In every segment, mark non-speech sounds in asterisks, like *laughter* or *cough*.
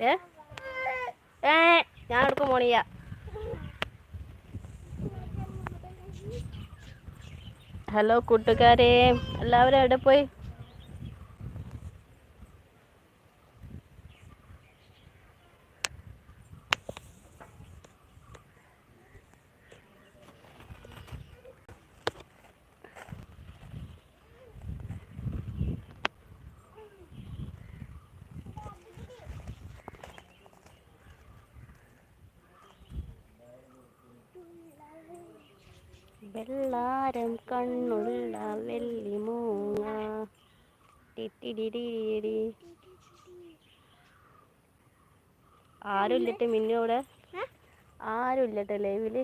ഏ? ഞാൻ എടുക്കും പോണിയ ഹലോ കൂട്ടുകാരെ എല്ലാവരും എവിടെ പോയി? ഇല്ലട്ടെ മിന്നു അവിടെ ആരും കേട്ടോ ലൈവിൽ.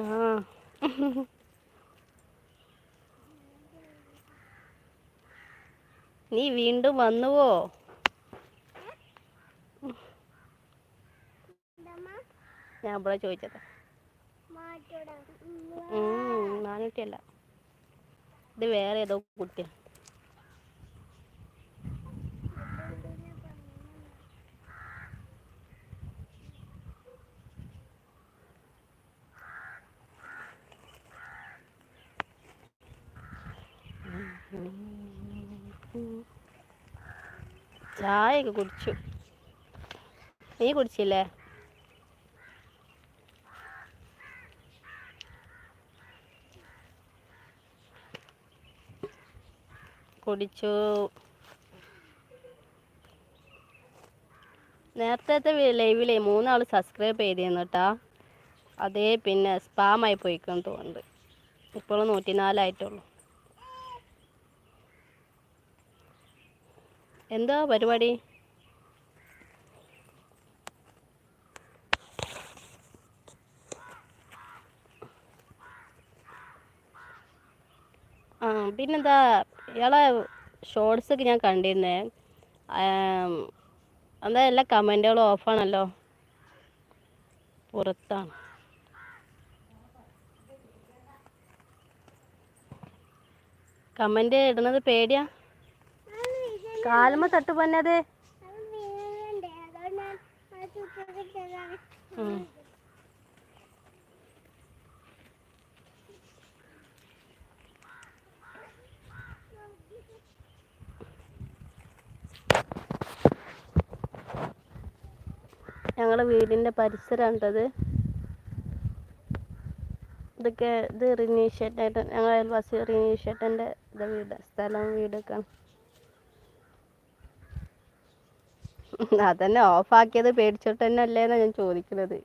ആ. നീ വീണ്ടും വന്നുവോ? ഞാൻ ഇവിടെ ചോദിച്ചത്. നാനൂറ്റിയല്ല. ഇത് വേറെ ഏതോ കുട്ടി ചായയൊക്കെ കുടിച്ചു. നീ കുടിച്ചില്ലേ? കുടിച്ചു. നേരത്തെ ലൈവിലെ മൂന്നാൾ സബ്സ്ക്രൈബ് ചെയ്തിരുന്നു കേട്ടാ അതേ പിന്നെ സ്പാമായി പോയിക്കെന്ന് തോന്നുന്നുണ്ട്. ഇപ്പോൾ നൂറ്റി എന്താ പരിപാടി? ആ പിന്നെന്താ ഇയാളെ ഷോർട്സ് ഒക്കെ ഞാൻ കണ്ടിരുന്നേ. എന്താ എല്ലാ കമന്റുകളും ഓഫാണല്ലോ പുറത്താണ്. കമന്റ് ഇടുന്നത് പേടിയാ? കാലുമ്മ തട്ട് പൊന്നത്? ഞങ്ങളെ ഞങ്ങളുടെ വീടിന്റെ ഉണ്ടത് ഇതൊക്കെ ഇത് റിനീഷേട്ടായിട്ട് ഞങ്ങൾ അയൽവാസി റിനീഷേട്ടന്റെ ഇത് വീട് സ്ഥലം വീടൊക്കെ അതന്നെ ഓഫാക്കിയത് പേടിച്ചിട്ട് തന്നെ അല്ലേന്നാ ഞാൻ ചോദിക്കുന്നത്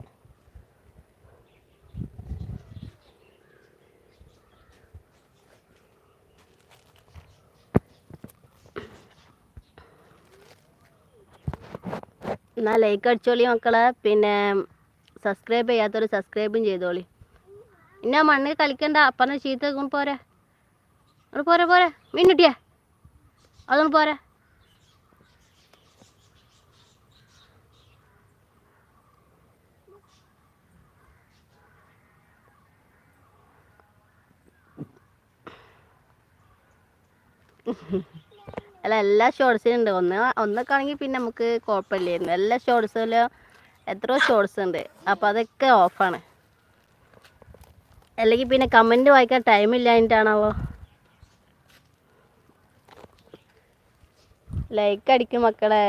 എന്നാ ലൈക്ക് അടിച്ചോളി മക്കളെ പിന്നെ സബ്സ്ക്രൈബ് ചെയ്യാത്തവർ സബ്സ്ക്രൈബും ചെയ്തോളി. ഇന്ന മണ്ണിൽ കളിക്കണ്ട അപ്പറഞ്ഞ ചീത്ത കൊണ്ട് പോരെ. അങ്ങോട്ട് പോരെ പോരെ. മീനുട്ടിയേ അതുകൊണ്ട് പോരെ. *laughs* അല്ല എല്ലാ ഷോർട്സിനും ഉണ്ട് ഒന്ന് ഒന്നൊക്കെ ആണെങ്കിൽ പിന്നെ നമുക്ക് കുഴപ്പമില്ലായിരുന്നു എല്ലാ ഷോർട്സിലും എത്രയോ ഷോർട്സ് ഉണ്ട് അപ്പോൾ അതൊക്കെ ഓഫാണ് അല്ലെങ്കിൽ പിന്നെ കമന്റ് വായിക്കാൻ ടൈം ഇല്ലാഞ്ഞിട്ടാണാവോ? ലൈക്ക് അടിക്കും മക്കളെ.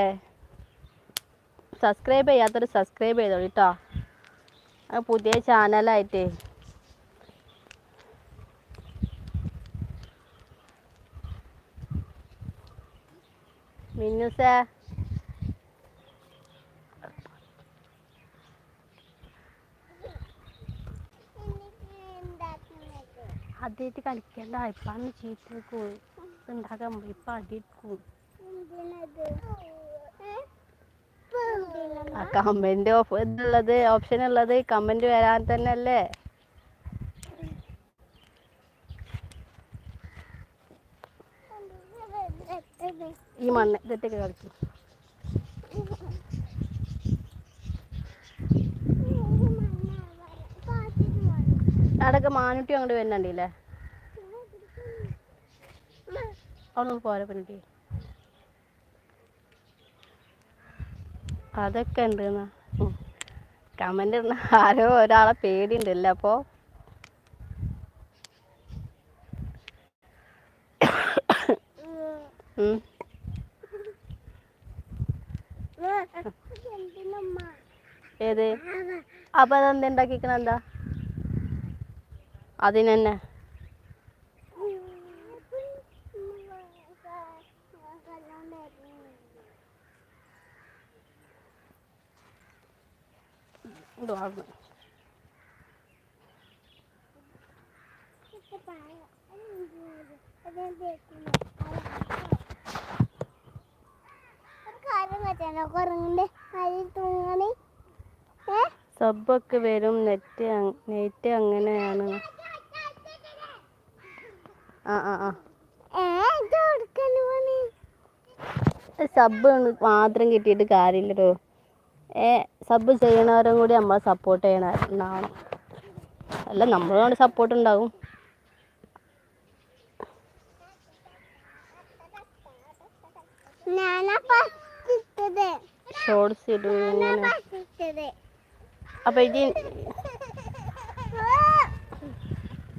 സബ്സ്ക്രൈബ് ചെയ്യാത്തൊരു സബ്സ്ക്രൈബ് ചെയ്തോളൂ കേട്ടോ പുതിയ ചാനലായിട്ടേ മിന്നുസേ ആദ്യമായിട്ട് കളിക്കണ്ട ഇപ്പാണ് ചീത്ത ഉണ്ടാക്കാൻ ഇപ്പം അടിക്കും ആ കമന്റ് ഓഫ് ഇതുള്ളത് ഓപ്ഷൻ ഉള്ളത് കമന്റ് വരാൻ തന്നെ അല്ലേ ഈ മണ്ണ് ഇതൊക്കെ കളിക്കും അവിടെയൊക്കെ മാനുട്ടി അങ്ങോട്ട് വരുന്നുണ്ടല്ലേ? അവിടെ പോരാ പെണ്ണിട്ടി അതൊക്കെ ഉണ്ട് കമന്റ് ആരോ ഒരാളെ പേടിയുണ്ടല്ലോ അപ്പോ ഉം. ഏത് അപ്പൊ അതെന്താ ഉണ്ടാക്കിക്കണ എന്താ? സബ്ബൊക്കെ വരും. നെറ്റ് നെറ്റ് അങ്ങനെയാണ്. ആ ആ സബ് മാത്രം കിട്ടിയിട്ട് കാര്യമില്ലല്ലോ ഏ സബ് ചെയ്യണവരും കൂടി നമ്മളെ സപ്പോർട്ട് ചെയ്യണം അല്ല നമ്മളോട് സപ്പോർട്ട് ഉണ്ടാവും. ഷോർട്സ് ഇടും ഇങ്ങനെ. ഇനി അപ്പം ഇജി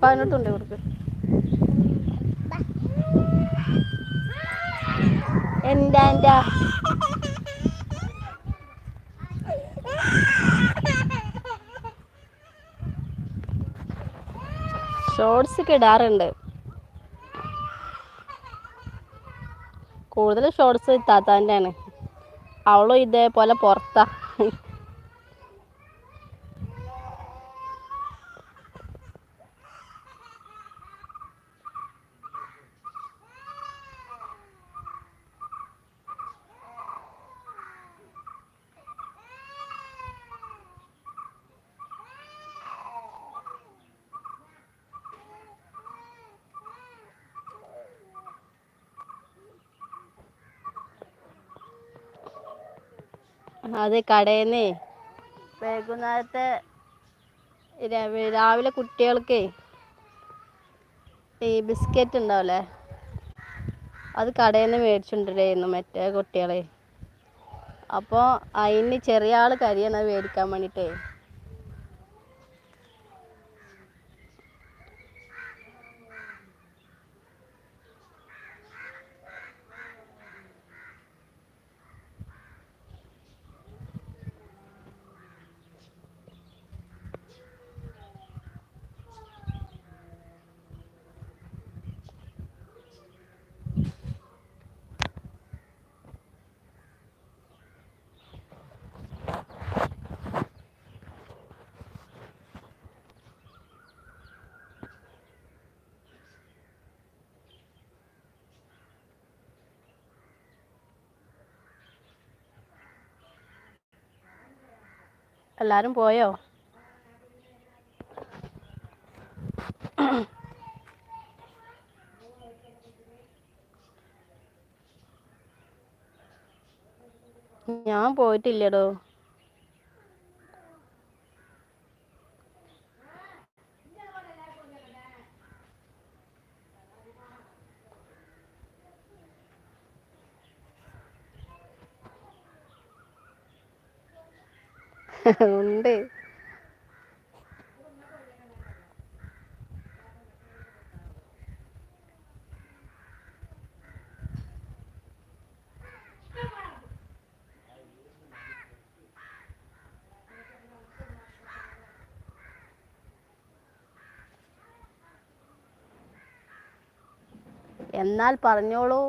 പതിനെട്ടുണ്ട് കൊടുക്ക് എന്താ എന്താ? ഷോർട്സ് ഇടാറുണ്ട്. കൂടുതൽ ഷോർട്സ് താത്താന്റെ ആണ്. അവളും ഇതേപോലെ പുറത്താ. അത് കടയിൽ നിന്നേ വൈകുന്നേരത്തെ രാവി- രാവിലെ കുട്ടികൾക്ക് ഈ ബിസ്ക്കറ്റ് ഉണ്ടാവില്ലേ അത് കടയിൽ നിന്ന് മേടിച്ചുകൊണ്ടിരുന്നു മറ്റേ കുട്ടികളെ. അപ്പോൾ അതിന് ചെറിയ ആൾ കരിയാണ് മേടിക്കാൻ വേണ്ടിയിട്ടേ എല്ലാരും പോയോ? ഞാൻ പോയിട്ടില്ലടോ. ഉണ്ട്. എന്നാൽ പറഞ്ഞോളൂ.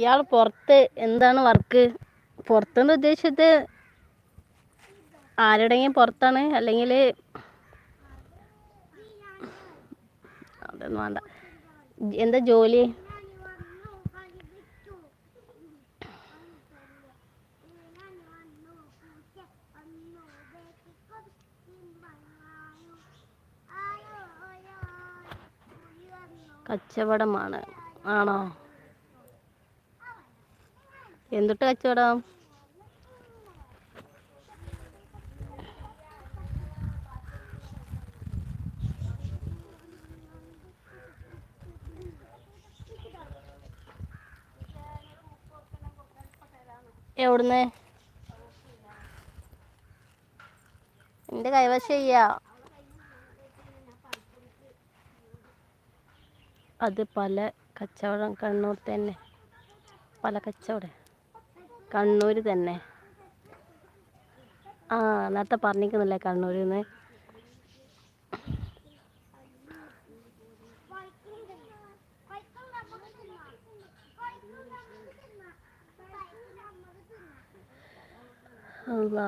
ഇയാൾ പുറത്ത് എന്താണ് വർക്ക്? പുറത്തുനിന്ന് ഉദ്ദേശിച്ചത് ആരുടെങ്കിലും പുറത്താണ്? അല്ലെങ്കിൽ അതൊന്നും വേണ്ട. എന്താ ജോലി? കച്ചവടമാണ്. ആണോ? എന്തിട്ട് കച്ചവടം? എവിടുന്ന്? എന്റെ കൈവശം ചെയ്യാ അത് പല കച്ചവടം കണ്ണൂർ തന്നെ. പല കച്ചവടം. കണ്ണൂർ തന്നെ. ആ നേരത്തെ പറഞ്ഞിരിക്കുന്നില്ലേ കണ്ണൂരിൽ നിന്ന് അല്ലാ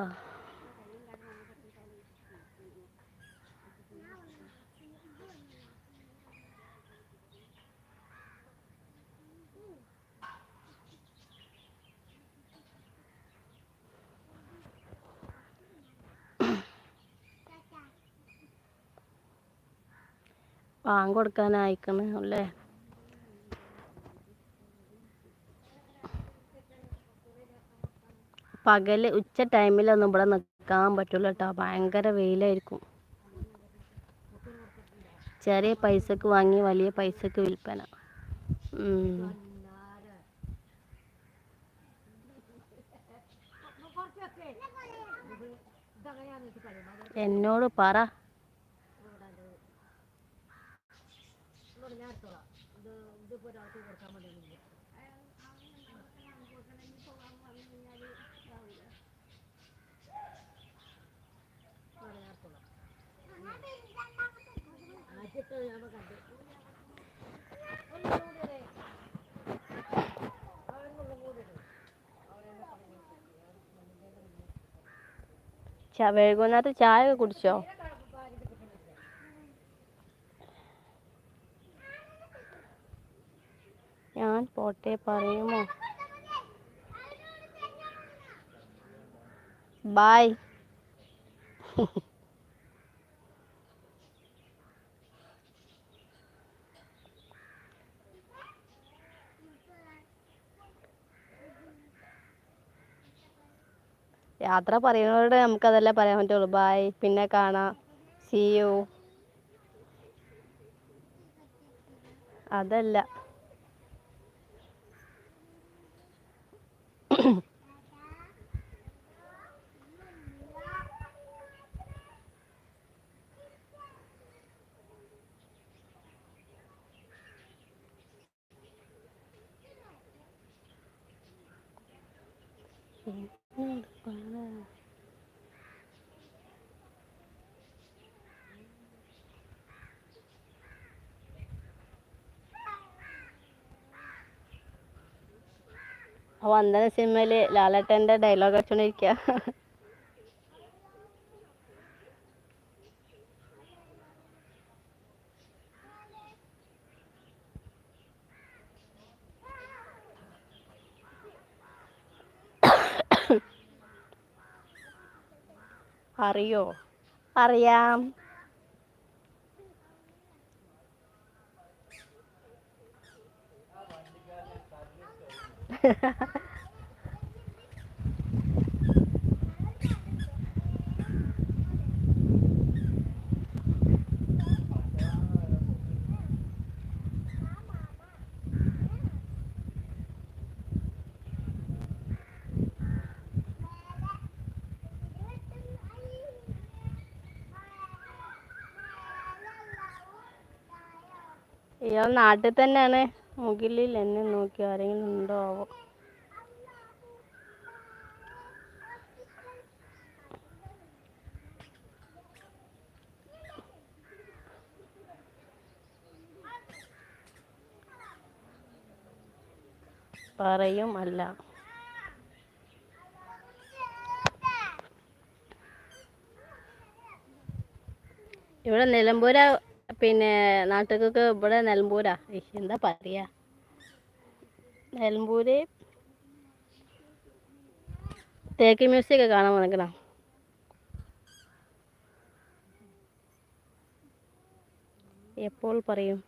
ബാങ്ക് കൊടുക്കാനായിക്കണ് അല്ലേ? പകൽ ഉച്ച ടൈമിലൊന്നും ഇവിടെ നിൽക്കാൻ പറ്റില്ല കേട്ടോ ഭയങ്കര വെയിലായിരിക്കും. ചെറിയ പൈസക്ക് വാങ്ങി വലിയ പൈസക്ക് വിൽപ്പന. എന്നോട് പറ. വൈകുന്നേരത്ത് ചായ ഒക്കെ കുടിച്ചോ? ഞാൻ പോട്ടെ പറയുമോ? ബായ് *laughs* യാത്ര പറയുന്നവരോട് നമുക്കതല്ലേ പറയാൻ പറ്റുള്ളൂ. ബായ് പിന്നെ കാണാം. സീ യു അതല്ല. വന്ദന സിനിമയിൽ ലാലേട്ടന്റെ ഡയലോഗ് വെച്ചോണ്ടിരിക്കുക അറിയോ? അറിയാം. ഇയാൾ നാട്ടിൽ തന്നെയാണ്. മുകിലിൽ എന്നെ നോക്കി ആരെങ്കിലും ഉണ്ടോ ആവോ? പറയും അല്ല. ഇവിടെ നിലമ്പൂര പിന്നെ നാട്ടുകാർക്ക് ഇവിടെ നിലമ്പൂരാ. എന്താ പറയാ? നിലമ്പൂര് തേക്ക് മ്യൂസിയം ഒക്കെ കാണാൻ വന്നിക്കണം? എപ്പോൾ പറയും?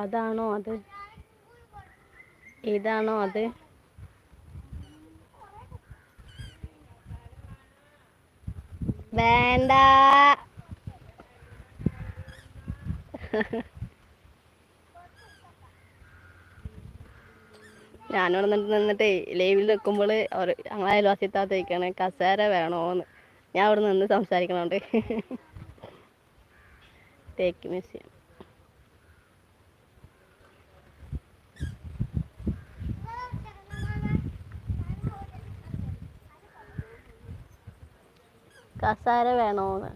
അതാണോ അത്? ഇതാണോ അത്? വേണ്ട. ഞാനിവിടെ നിന്നിട്ട് നിന്നിട്ടേ ലൈവിൽ നിൽക്കുമ്പോൾ അവർ ഞങ്ങളെ അയൽവാസിത്താത്ത ചോദിക്കാണ് കസേര വേണോന്ന്. ഞാൻ അവിടെ നിന്ന് സംസാരിക്കണോണ്ട്. തേക്ക് മ്യൂസിയം കസേര വേണോന്ന്.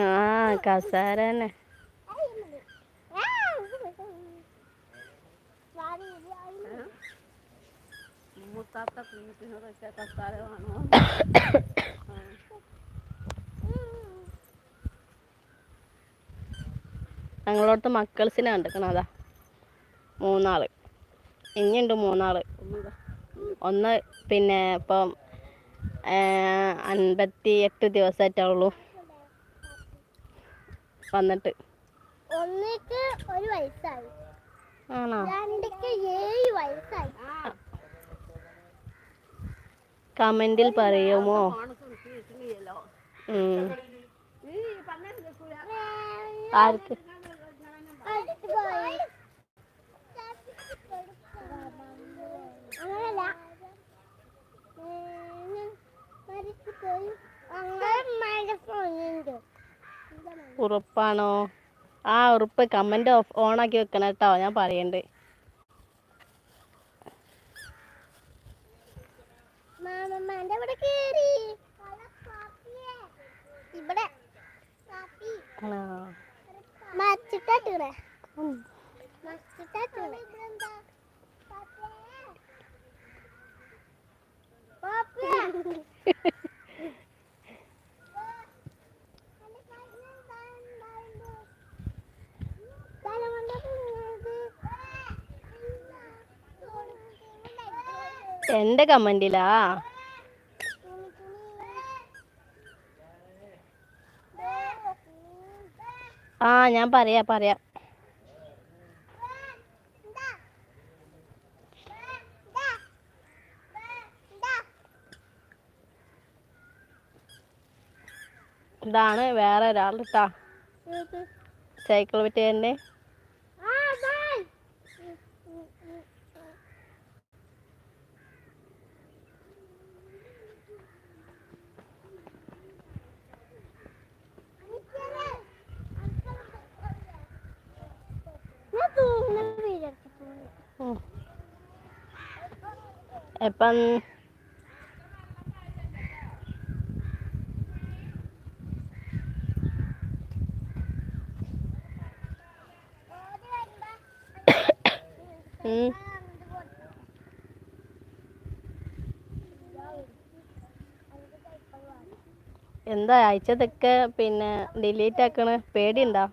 ആ കസേര തന്നെ. ഞങ്ങളോടത്ത് മക്കൾസിനെ കണ്ടിക്കണം അതാ. മൂന്നാൾ. ഇനിയുണ്ട് മൂന്നാൾ. ഒന്ന് പിന്നെ ഇപ്പം അൻപത്തി എട്ട് ദിവസമായിട്ടുള്ളൂ വന്നിട്ട്. ഒന്നിക്ക് ഒരു വയസ്സായി. ആണോ? രണ്ടിക്ക് ഏഴ് വയസ്സായി. കമന്റിൽ പറയുമോ. ആർക്ക്? അങ്ങനല്ല മരിച്ചു പോയി അങ്ങനെ മഴ പോയിണ്ട് ഉറപ്പാണോ? ആ ഉറപ്പ് കമന്റ് ഓഫ് ഓണാക്കി വെക്കണം കേട്ടോ. ഞാൻ പറയണ്ട്. ഇവിടെ കേറി ഇവിടെ ആ. മച്ചിട്ടാട്ടൂടെ മച്ചിട്ടാട്ടൂടെ *laughs* എന്റെ കമന്റിലാ? ആ ഞാൻ പറയാ പറയാം. ഇതാണ് വേറെ ഒരാൾ കേട്ടാ സൈക്കിൾ ഉം. എപ്പം ഉം. എന്താ അയച്ചതൊക്കെ പിന്നെ ഡിലീറ്റ് ആക്കണ? പേടിയുണ്ടോ?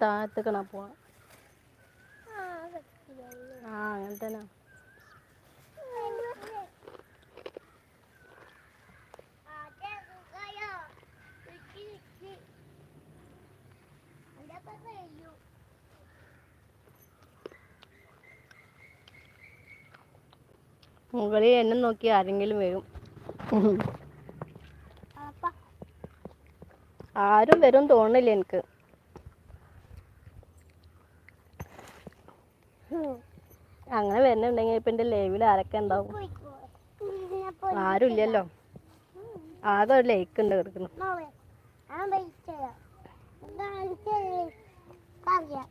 താഴത്തേക്കണ പോവാ ആ അങ്ങനെ തന്നെ. മുകളിൽ എന്നെ നോക്കി ആരെങ്കിലും വരും. ആരും വരും തോന്നില്ല എനിക്ക്. അങ്ങനെ വരുന്നുണ്ടെങ്കിൽ ഇപ്പൊ എന്റെ ലൈവിൽ ആരൊക്കെ ഉണ്ടാവും? ആരുമില്ലല്ലോ. ആകെ ഒരു ലൈക്ക് ഉണ്ട് കിടക്കുന്നു. പറയാം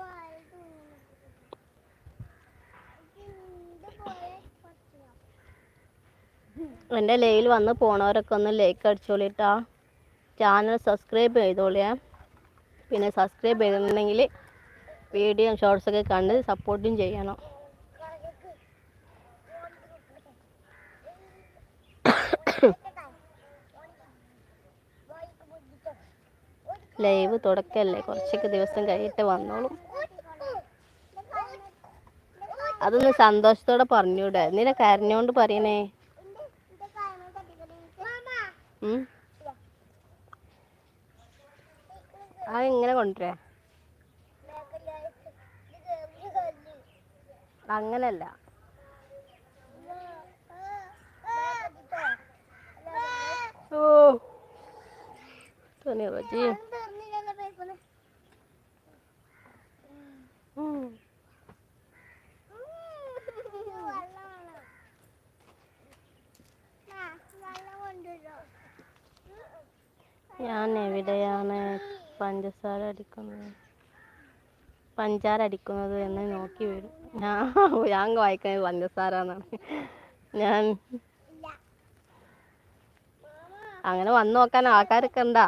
വായിട്ട് എന്റെ ലൈവിൽ വന്ന് പോണവരൊക്കെ ഒന്ന് ലൈക്ക് അടിച്ചോളിട്ടാ. ചാനൽ സബ്സ്ക്രൈബ് ചെയ്തോളിയേ. പിന്നെ സബ്സ്ക്രൈബ് ചെയ്തിട്ടുണ്ടെങ്കിൽ വീഡിയോ ഷോർട്സൊക്കെ കണ്ട് സപ്പോർട്ടും ചെയ്യണം. ലൈവ് തുടക്കല്ലേ? കുറച്ചൊക്കെ ദിവസം കഴിഞ്ഞിട്ട് വന്നോളും. അതൊന്ന് സന്തോഷത്തോടെ പറഞ്ഞൂടെ. നിന്നെ കരഞ്ഞോണ്ട് പറയണേ? ഉം? ആ ഇങ്ങനെ കൊണ്ടുവരാ? അങ്ങനല്ല. ഓ. തുണി റജി. ഞാൻ എവിടെയാണ്? പഞ്ചസാര അടിക്കുന്നത് പഞ്ചാര അടിക്കുന്നത് എന്ന് നോക്കി വരും. ഞാൻ ഞാൻ വായിക്കുന്നത് പഞ്ചസാര എന്നാണ് ഞാൻ അങ്ങനെ വന്നു നോക്കാൻ ആൾക്കാരൊക്കെ ഉണ്ടാ?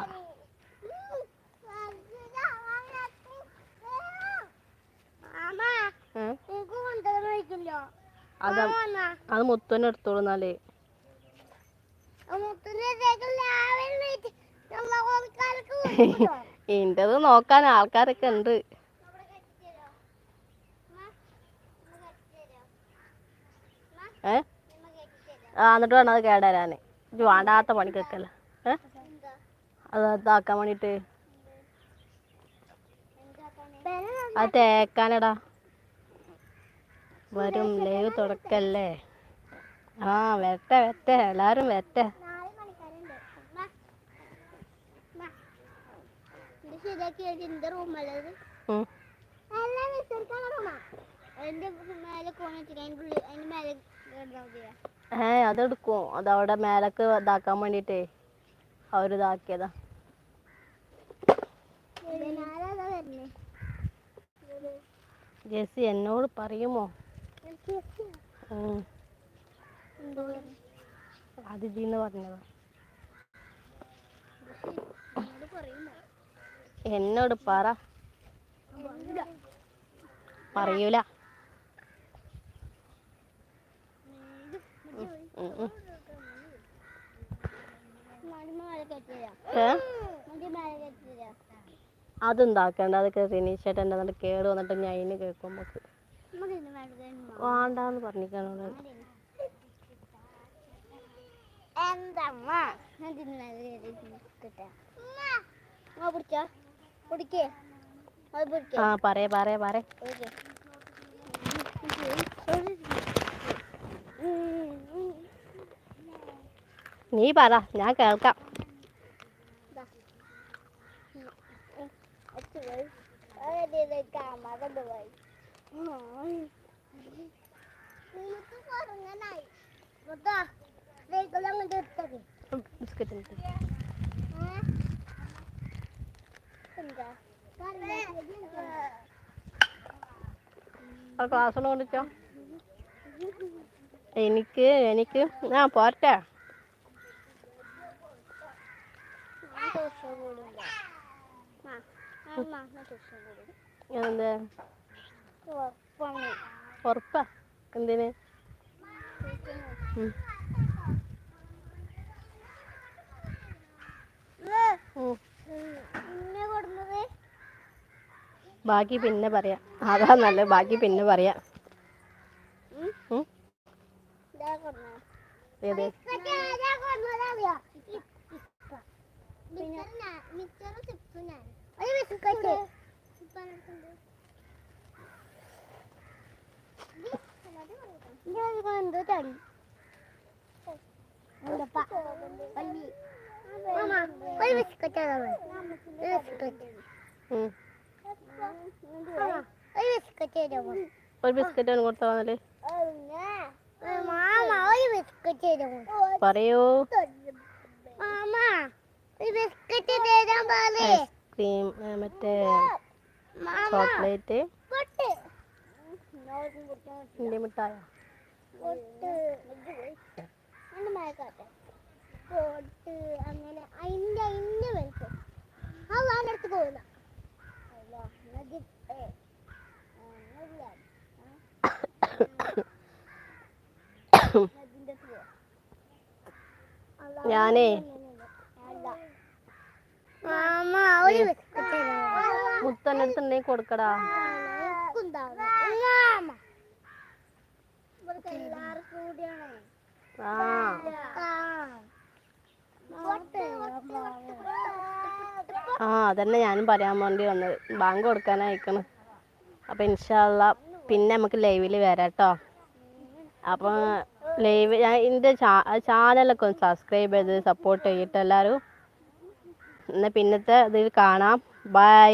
അത് അത് മുത്തുവിനെ എടുത്തോളൂ എന്നാലേ. ഇന്റത് നോക്കാൻ ആൾക്കാരൊക്കെ ഉണ്ട് ഏ? ആ എന്നിട്ട് വേണം അത് കേടരാന്. ഇത് വേണ്ടാത്ത പണിക്കൊക്കെയല്ല ഏ? അത് ഇതാക്കാൻ വേണ്ടിട്ട്. അത് തേക്കാനടാ. വരും ലൈവ് തുടക്കല്ലേ? ആ വരട്ടെ വരട്ടെ. എല്ലാരും വരട്ടെ. ഏ അതെടുക്കും. അതവിടെ മേലക്ക് ഇതാക്കാൻ വേണ്ടിട്ടേ അവർ ഇതാക്കിയതാ. ഞാനതാ വരുന്നേ. ജെസ്സി എന്നോട് പറയുമോ? അതിഥിന്ന് പറഞ്ഞതാ. പറയുമോ പറഞ്ഞതാ എന്നോട് പറ. പറയൂല. അതുണ്ടാക്കണ്ട അതൊക്കെ റിനീഷേട്ട് എന്റെ എന്നിട്ട് കേട് വന്നിട്ട് ഞാൻ അതിന് കേൾക്കും നമുക്ക്. മേലെ കെട്ടി വേണ്ടാന്ന് പിടിച്ചോ. ആ പറയ പറയ പറ. നീ പറ ഞാൻ കേൾക്കാം. ബിസ്ക്കറ്റ്. ആ ക്ലാസ്സിൽ കൊണ്ടിച്ചോ എനിക്ക് എനിക്ക് ആ പോരട്ടെ. എന്ത്? ഉറപ്പാ. എന്തിന്? ഉം. ബാക്കി പിന്നെ പറയാം. അതാ നല്ലത്. ബാക്കി പിന്നെ പറയാം. ഉം. ഏത്? ഒരു ബിസ്ക്കറ്റ് എന്തോ തടി ഒരു ബിസ്ക്കറ്റ്. ഒരു ബിസ്ക്കറ്റ് ബിസ്ക്കറ്റ് തരുമോ? പറയൂ. ഐസ്ക്രീം മറ്റേ ചോക്ലേറ്റ്. ഇന്ത്യ മിഠായ? അങ്ങനെ അതിന്റെ അതിന്റെ വലിപ്പം. ആ വാന്റെ അടുത്ത് ഞാനേ. മുത്തന്നെ മുത്തന്റെ അടുത്തുണ്ടെങ്കിൽ കൊടുക്കടാ. ആ. ആ അതന്നെ ഞാനും പറയാൻ വേണ്ടി വന്നത്. ബാങ്ക് കൊടുക്കാനായിക്കണ്. അപ്പം ഇൻഷാല്ല പിന്നെ നമുക്ക് ലൈവിൽ വരാം കേട്ടോ അപ്പോൾ ലൈവ് ഞാൻ എന്റെ ചാനലൊക്കെ ഒന്ന് സബ്സ്ക്രൈബ് ചെയ്ത് സപ്പോർട്ട് ചെയ്തിട്ട് എല്ലാവരും എന്നാൽ പിന്നത്തെ ഇതിൽ കാണാം. Bye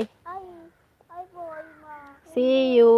see you